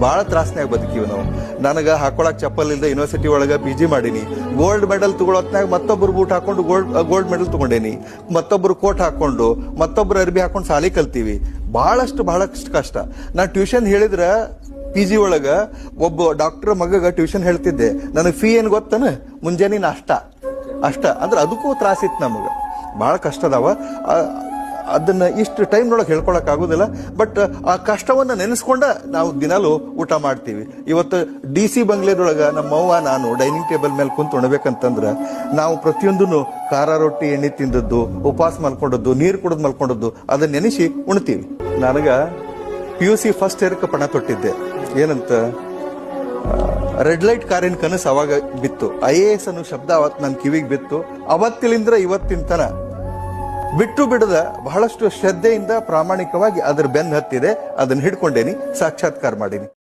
ಭಾಳ ತ್ರಾಸ್ನ್ಯಾಗ ಬದುಕೀವಿ ನಾವು. ನನಗೆ ಹಾಕೊಳಕ್ ಚಪ್ಪಲ್ ಇಲ್ಲದೆ ಯೂನಿವರ್ಸಿಟಿ ಒಳಗೆ ಪಿ ಜಿ ಮಾಡೀನಿ. ಗೋಲ್ಡ್ ಮೆಡಲ್ ತಗೊಳತ್ನಾಗ ಮತ್ತೊಬ್ರು ಬೂಟ್ ಹಾಕೊಂಡು ಗೋಲ್ಡ್ ಗೋಲ್ಡ್ ಮೆಡಲ್ ತಗೊಂಡೇನಿ. ಮತ್ತೊಬ್ರು ಕೋಟ್ ಹಾಕೊಂಡು ಮತ್ತೊಬ್ರು ಅರ್ಬಿ ಹಾಕೊಂಡು ಸಾಲಿ ಕಲ್ತೀವಿ. ಬಹಳಷ್ಟು ಬಹಳಷ್ಟು ಕಷ್ಟ. ನಾ ಟ್ಯೂಷನ್ ಹೇಳಿದ್ರ ಪಿ ಜಿ ಒಳಗ ಒಬ್ಬ ಡಾಕ್ಟರ್ ಮಗಗೆ ಟ್ಯೂಷನ್ ಹೇಳ್ತಿದ್ದೆ. ನನಗೆ ಫೀ ಏನು ಗೊತ್ತನ? ಮುಂಜಾನೆ ನಾಷ್ಟ. ಅಷ್ಟ. ಅಂದ್ರೆ ಅದಕ್ಕೂ ತ್ರಾಸಿತ್ತು ನಮಗೆ. ಬಹಳ ಕಷ್ಟ ಅದನ್ನ ಇಷ್ಟು ಟೈಮ್ನೊಳಗೆ ಹೇಳ್ಕೊಳಕ್ಕಾಗೋದಿಲ್ಲ ಬಟ್ ಆ ಕಷ್ಟವನ್ನ ನೆನೆಸ್ಕೊಂಡ ನಾವು ದಿನಾಲು ಊಟ ಮಾಡ್ತೀವಿ. ಇವತ್ತು ಡಿ ಸಿ ಬಂಗ್ಲೆದೊಳಗ ನಮ್ಮ ಅವ್ವ, ನಾನು ಡೈನಿಂಗ್ ಟೇಬಲ್ ಮೇಲೆ ಕುಂತು ಉಣ್ಬೇಕಂತಂದ್ರೆ ನಾವು ಪ್ರತಿಯೊಂದನ್ನು ಖಾರ ರೊಟ್ಟಿ, ಎಣ್ಣೆ ತಿಂದದ್ದು, ಉಪವಾಸ ಮಲ್ಕೊಂಡದ್ದು, ನೀರು ಕುಡಿದು ಮಲ್ಕೊಂಡದ್ದು ಅದನ್ನ ನೆನೆಸಿ ಉಣ್ತೀವಿ. ನನಗೆ ಪಿ ಯು ಸಿ ಫಸ್ಟ್ ಇಯರ್ಕ ಪಣ ತೊಟ್ಟಿದ್ದೆ. ಏನಂತ? ರೆಡ್ ಲೈಟ್ ಕಾರಿನ ಕನಸು ಅವಾಗ ಬಿತ್ತು. ಐ ಎ ಎಸ್ ಅನ್ನೋ ಶಬ್ದ ಅವತ್ತು ನನ್ನ ಕಿವಿಗೆ ಬಿತ್ತು. ಅವತ್ತಿಲಿಂದ್ರ ಇವತ್ತಿನ ತನ ಬಿಟ್ಟು ಬಿಡದ ಬಹಳಷ್ಟು ಶ್ರದ್ಧೆಯಿಂದ ಪ್ರಾಮಾಣಿಕವಾಗಿ ಅದ್ರ ಬೆನ್ನ ಹತ್ತಿದೆ. ಅದನ್ನ ಹಿಡ್ಕೊಂಡೇನಿ ಸಾಕ್ಷಾತ್ಕಾರ ಮಾಡೀನಿ.